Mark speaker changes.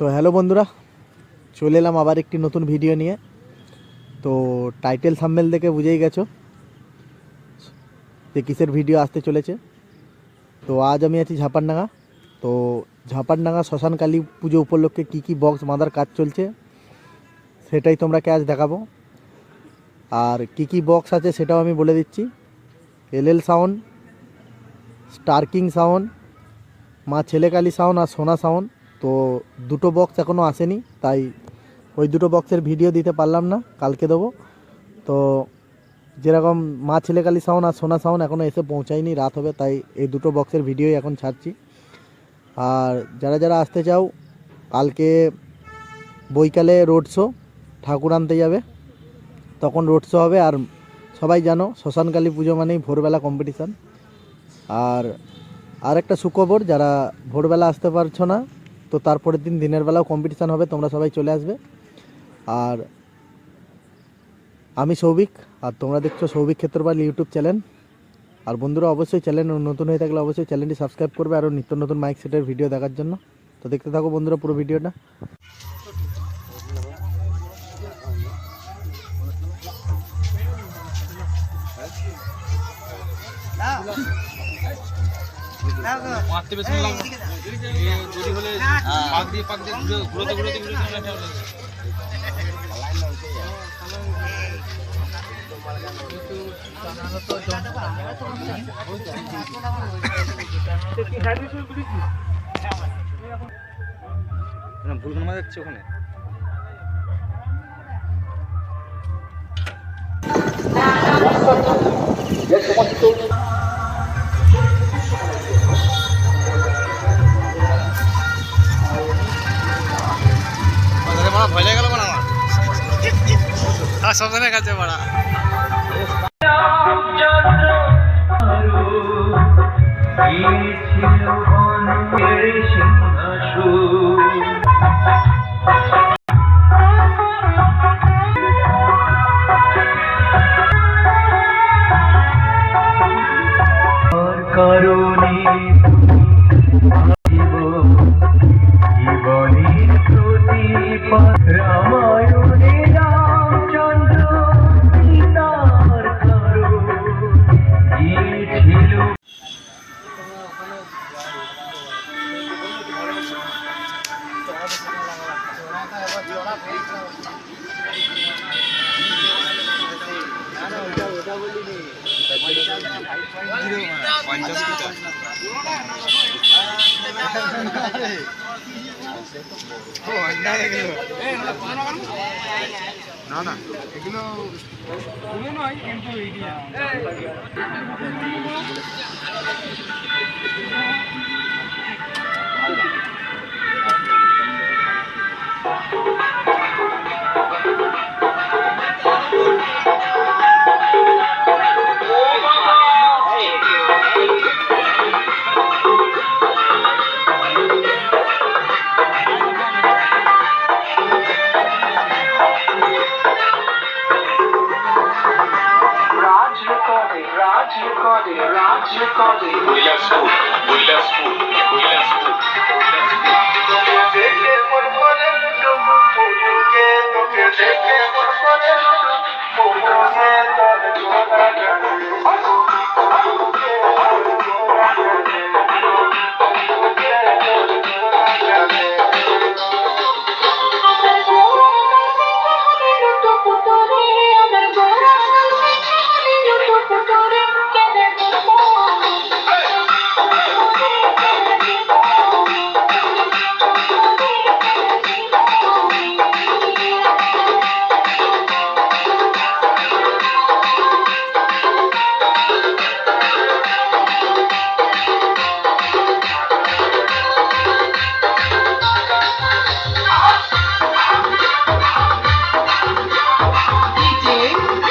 Speaker 1: তো হ্যালো বন্ধুরা, চলে এলাম আবার একটি নতুন ভিডিও নিয়ে। তো টাইটেল থাম্বেল দেখে বুঝেই গেছো যে কিসের ভিডিও আসতে চলেছে। তো আজ আমি আছি ঝাপারডাঙ্গা। তো ঝাপারডাঙ্গা শ্মশান কালী পুজো উপলক্ষে কী কী বক্স বাঁধার কাজ চলছে সেটাই তোমরা আজ দেখাবো। আর কী কী বক্স আছে সেটাও আমি বলে দিচ্ছি। এল এল সাউন্ড, স্টার্কিং সাউন্ড, মা ছেলেকালী সাউন্ড আর সোনা সাউন্ড। তো দুটো বক্স এখনও আসেনি, তাই ওই দুটো বক্সের ভিডিও দিতে পারলাম না, কালকে দেবো। তো যেরকম মা ছেলেকালী সাউন্ড আর সোনা সাউন্ড এখনও এসে পৌঁছায়নি, রাত হবে, তাই এই দুটো বক্সের ভিডিওই এখন ছাড়ছি। আর যারা যারা আসতে চাও, কালকে বৈকালে রোড শো ঠাকুর আনতে যাবে। তখন রোড শো হবে, আর সবাই জানো শ্মশানকালী পুজো মানেই ভোরবেলা কম্পিটিশান আর আর একটা সুখবর, যারা ভোরবেলা আসতে পারছ না তো তারপরের দিন দিনের বেলাও কম্পিটিশান হবে তোমরা সবাই চলে আসবে আর আমি সৌভিক আর তোমরা দেখছ সৌভিক ক্ষেত্রপাল ইউটিউব চ্যানেল আর বন্ধুরা অবশ্যই চ্যানেল নতুন হয়ে থাকলে অবশ্যই চ্যানেলটি সাবস্ক্রাইব করবে আরও নিত্য নতুন মাইক সেটের ভিডিও দেখার জন্য তো দেখতে থাকো বন্ধুরা পুরো ভিডিওটা
Speaker 2: বেশি যদি হলে পাক দিয়ে পাক দিয়ে ঘুরোতে ঘুরোতে ঘুরোতে আমরা একটা হলো। না, ভুলখান মারা যাচ্ছে ওখানে বাজারে মারা ভয় লেগে গেল মানে আমার। কাছে
Speaker 3: কারণে
Speaker 2: না না এগুলো কোনো নয় কিন্তু
Speaker 3: রাজ
Speaker 4: কৈলাসপুর কৈলাসপুর কৈলাসপুর
Speaker 3: দেখে name.